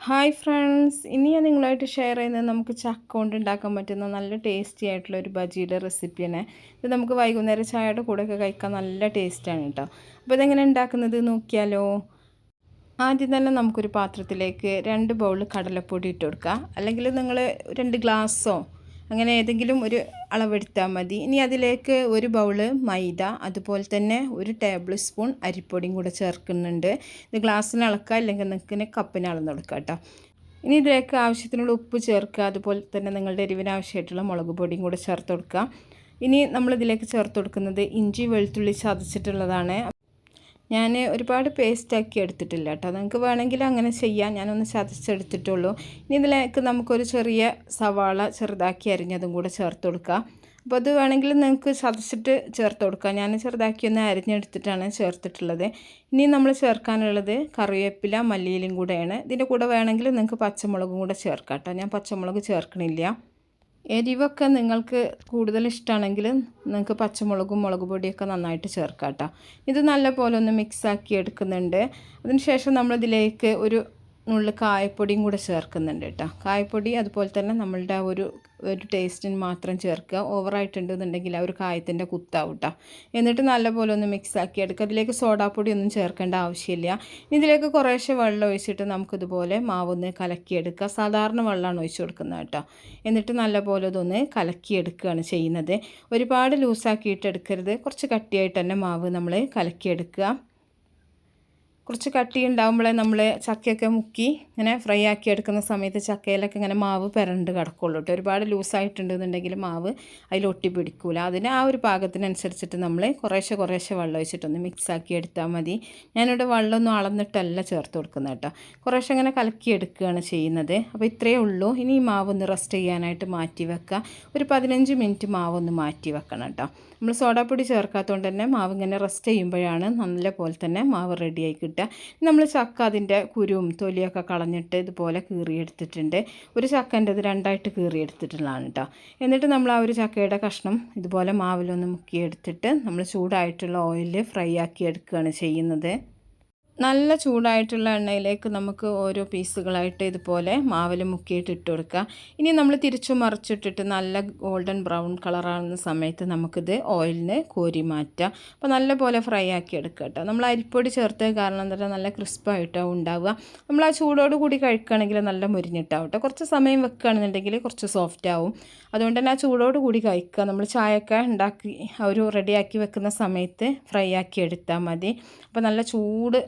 Hi friends ഇനി ഞാൻ നിങ്ങളായിട്ട് ഷെയർ ചെയ്യുന്നത് നമുക്ക് ചക്ക കൊണ്ട് ഉണ്ടാക്കാൻ പറ്റുന്ന നല്ല ടേസ്റ്റി ആയിട്ടുള്ള ഒരു ബജിയുടെ റെസിപ്പിയാണ് ഇത് നമുക്ക് വൈകുന്നേരം ചായയുടെ കൂടെയൊക്കെ കഴിക്കാൻ നല്ല ടേസ്റ്റാണ് കേട്ടോ അപ്പോൾ ഇതെങ്ങനെ ഉണ്ടാക്കുന്നത് നോക്കിയാലോ? ആദ്യം തന്നെ നമുക്കൊരു പാത്രത്തിലേക്ക് രണ്ട് ബൗൾ കടലപ്പൊടി ഇട്ട് കൊടുക്കുക. അല്ലെങ്കിൽ നിങ്ങൾ രണ്ട് ഗ്ലാസ്സോ അങ്ങനെ ഏതെങ്കിലും ഒരു അളവെടുത്താൽ മതി. ഇനി അതിലേക്ക് ഒരു ബൗൾ മൈദ അതുപോലെ തന്നെ ഒരു ടേബിൾ സ്പൂൺ അരിപ്പൊടിയും കൂടെ ചേർക്കുന്നുണ്ട്. ഇത് ഗ്ലാസ്സിന് അളക്കുക അല്ലെങ്കിൽ നിങ്ങൾക്ക് കപ്പിന് അളന്ന് കൊടുക്കുക കേട്ടോ. ഇനി ഇതിലേക്ക് ആവശ്യത്തിനുള്ള ഉപ്പ് ചേർക്കുക അതുപോലെ തന്നെ നിങ്ങളുടെ എരിവിന് ആവശ്യമായിട്ടുള്ള മുളക് പൊടിയും കൂടെ ചേർത്ത് കൊടുക്കുക. ഇനി നമ്മളിതിലേക്ക് ചേർത്ത് കൊടുക്കുന്നത് ഇഞ്ചി വെളുത്തുള്ളി ചതച്ചിട്ടുള്ളതാണ്. ഞാൻ ഒരുപാട് പേസ്റ്റാക്കി എടുത്തിട്ടില്ല കേട്ടോ. നിങ്ങൾക്ക് വേണമെങ്കിൽ അങ്ങനെ ചെയ്യാം. ഞാനൊന്ന് ചതച്ചെടുത്തിട്ടുള്ളൂ. ഇനി ഇതിലേക്ക് നമുക്കൊരു ചെറിയ സവാള ചെറുതാക്കി അരിഞ്ഞതും കൂടെ ചേർത്ത് കൊടുക്കാം. അപ്പോൾ അത് വേണമെങ്കിൽ നിങ്ങൾക്ക് ചതച്ചിട്ട് ചേർത്ത് കൊടുക്കാം. ഞാൻ ചെറുതാക്കി ഒന്ന് അരിഞ്ഞെടുത്തിട്ടാണ് ചേർത്തിട്ടുള്ളത്. ഇനി നമ്മൾ ചേർക്കാനുള്ളത് കറിവേപ്പില മല്ലിയിലും കൂടെയാണ്. ഇതിന്റെ കൂടെ വേണമെങ്കിൽ നിങ്ങൾക്ക് പച്ചമുളകും കൂടെ ചേർക്കാം കേട്ടോ. ഞാൻ പച്ചമുളക് ചേർക്കണില്ല. എരിവൊക്കെ നിങ്ങൾക്ക് കൂടുതൽ ഇഷ്ടമാണെങ്കിൽ നിങ്ങൾക്ക് പച്ചമുളകും മുളക് പൊടിയൊക്കെ നന്നായിട്ട് ചേർക്കാം കേട്ടോ ഇത് നല്ലപോലെ ഒന്ന് മിക്സാക്കി എടുക്കുന്നുണ്ട്. അതിനുശേഷം നമ്മളിതിലേക്ക് ഒരു നുള്ളിൽ കായപ്പൊടിയും കൂടെ ചേർക്കുന്നുണ്ട് കേട്ടോ. കായപ്പൊടി അതുപോലെ തന്നെ നമ്മളുടെ ആ ഒരു ഒരു ടേസ്റ്റിന് മാത്രം ചേർക്കുക. ഓവറായിട്ടുണ്ടെന്നുണ്ടെങ്കിൽ ആ ഒരു കായത്തിന്റെ കുത്താവും കേട്ടോ. എന്നിട്ട് നല്ലപോലെ ഒന്ന് മിക്സ് ആക്കി എടുക്കുക. അതിലേക്ക് സോഡാപ്പൊടി ഒന്നും ചേർക്കേണ്ട ആവശ്യമില്ല. ഇതിലേക്ക് കുറേശ്ശെ വെള്ളം ഒഴിച്ചിട്ട് നമുക്കിതുപോലെ മാവൊന്ന് കലക്കിയെടുക്കുക. സാധാരണ വെള്ളമാണ് ഒഴിച്ചു കൊടുക്കുന്നത് കേട്ടോ. എന്നിട്ട് നല്ലപോലെ ഇതൊന്ന് കലക്കിയെടുക്കുകയാണ് ചെയ്യുന്നത്. ഒരുപാട് ലൂസാക്കിയിട്ട് എടുക്കരുത്. കുറച്ച് കട്ടിയായിട്ട് തന്നെ മാവ് നമ്മൾ കലക്കിയെടുക്കുക. കുറച്ച് കട്ടി ഉണ്ടാകുമ്പോഴേ നമ്മൾ ചക്കയൊക്കെ മുക്കി ഇങ്ങനെ ഫ്രൈ ആക്കി എടുക്കുന്ന സമയത്ത് ചക്കയിലൊക്കെ ഇങ്ങനെ മാവ് പെരണ്ട് കിടക്കുള്ളൂ കേട്ടോ. ഒരുപാട് ലൂസായിട്ടുണ്ടെന്നുണ്ടെങ്കിൽ മാവ് അതിൽ ഒട്ടി പിടിക്കൂല. അതിന് ആ ഒരു പാകത്തിനനുസരിച്ചിട്ട് നമ്മൾ കുറേശ്ശെ കുറേശ്ശെ വെള്ളം ഒഴിച്ചിട്ടൊന്ന് മിക്സാക്കി എടുത്താൽ മതി. ഞാനിവിടെ വെള്ളമൊന്നും അളന്നിട്ടല്ല ചേർത്ത് കൊടുക്കുന്നത് കേട്ടോ. കുറേശ്ശെ ഇങ്ങനെ കലക്കി എടുക്കുകയാണ് ചെയ്യുന്നത്. അപ്പോൾ ഇത്രയേ ഉള്ളൂ. ഇനി ഈ മാവ് ഒന്ന് റെസ്റ്റ് ചെയ്യാനായിട്ട് മാറ്റി വെക്കുക ഒരു പതിനഞ്ച് മിനിറ്റ് മാവ് ഒന്ന് മാറ്റി വെക്കണം കേട്ടോ. നമ്മൾ സോഡാപ്പൊടി ചേർക്കാത്തതുകൊണ്ട് തന്നെ മാവ് ഇങ്ങനെ റെസ്റ്റ് ചെയ്യുമ്പോഴാണ് നല്ല പോലെ തന്നെ മാവ് റെഡിയായി കിട്ടുക നമ്മൾ ചക്ക അതിന്റെ കുരുവും തൊലിയൊക്കെ കളഞ്ഞിട്ട് ഇതുപോലെ കീറിയെടുത്തിട്ടുണ്ട്. ഒരു ചക്കന്റെ ഇത് രണ്ടായിട്ട് കീറിയെടുത്തിട്ടുള്ളതാണ് കേട്ടോ. എന്നിട്ട് നമ്മൾ ആ ഒരു ചക്കയുടെ കഷ്ണം ഇതുപോലെ മാവിലൊന്ന് മുക്കിയെടുത്തിട്ട് നമ്മൾ ചൂടായിട്ടുള്ള ഓയിലിൽ ഫ്രൈ ആക്കി എടുക്കുകയാണ് ചെയ്യുന്നത്. നല്ല ചൂടായിട്ടുള്ള എണ്ണയിലേക്ക് നമുക്ക് ഓരോ പീസുകളായിട്ട് ഇതുപോലെ മാവിൽ മുക്കിയിട്ട് ഇട്ട് കൊടുക്കുക ഇനി നമ്മൾ തിരിച്ചു മറിച്ചിട്ടിട്ട് നല്ല ഗോൾഡൻ ബ്രൗൺ കളറാകുന്ന സമയത്ത് നമുക്കിത് ഓയിലിന് കോരി മാറ്റാം. അപ്പോൾ നല്ല പോലെ ഫ്രൈ ആക്കി എടുക്കുക കേട്ടോ നമ്മൾ അരിപ്പൊടി ചേർത്ത് കാരണം എന്താ നല്ല ക്രിസ്പായിട്ടാവും ഉണ്ടാവുക. നമ്മൾ ആ ചൂടോട് കൂടി കഴിക്കുകയാണെങ്കിൽ നല്ല മുരിഞ്ഞിട്ടാവും കേട്ടോ കുറച്ച് സമയം വെക്കുകയാണെന്നുണ്ടെങ്കിൽ കുറച്ച് സോഫ്റ്റ് ആവും. അതുകൊണ്ട് തന്നെ ആ ചൂടോട് കൂടി കഴിക്കുക. നമ്മൾ ചായയൊക്കെ ഉണ്ടാക്കി ഒരു റെഡിയാക്കി വെക്കുന്ന സമയത്ത് ഫ്രൈ ആക്കി എടുത്താൽ മതി. അപ്പോൾ നല്ല ചൂട്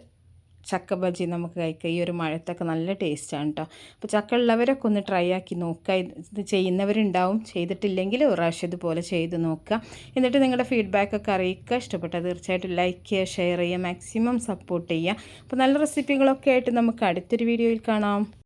ചക്ക ബജി നമുക്ക് കഴിക്കാം. ഈ ഒരു മഴത്തൊക്കെ നല്ല ടേസ്റ്റാണ് കേട്ടോ അപ്പോൾ ചക്ക ഉള്ളവരൊക്കെ ഒന്ന് ട്രൈ ആക്കി നോക്കുക. ഇത് ചെയ്യുന്നവരുണ്ടാവും. ചെയ്തിട്ടില്ലെങ്കിൽ ഒരു പ്രാവശ്യം ഇതുപോലെ ചെയ്ത് നോക്കുക. എന്നിട്ട് നിങ്ങളുടെ ഫീഡ്ബാക്കൊക്കെ അറിയിക്കുക. ഇഷ്ടപ്പെട്ടാൽ തീർച്ചയായിട്ടും ലൈക്ക് ചെയ്യുക ഷെയർ ചെയ്യുക മാക്സിമം സപ്പോർട്ട് ചെയ്യുക. അപ്പോൾ നല്ല റെസിപ്പികളൊക്കെ ആയിട്ട് നമുക്ക് അടുത്തൊരു വീഡിയോയിൽ കാണാം.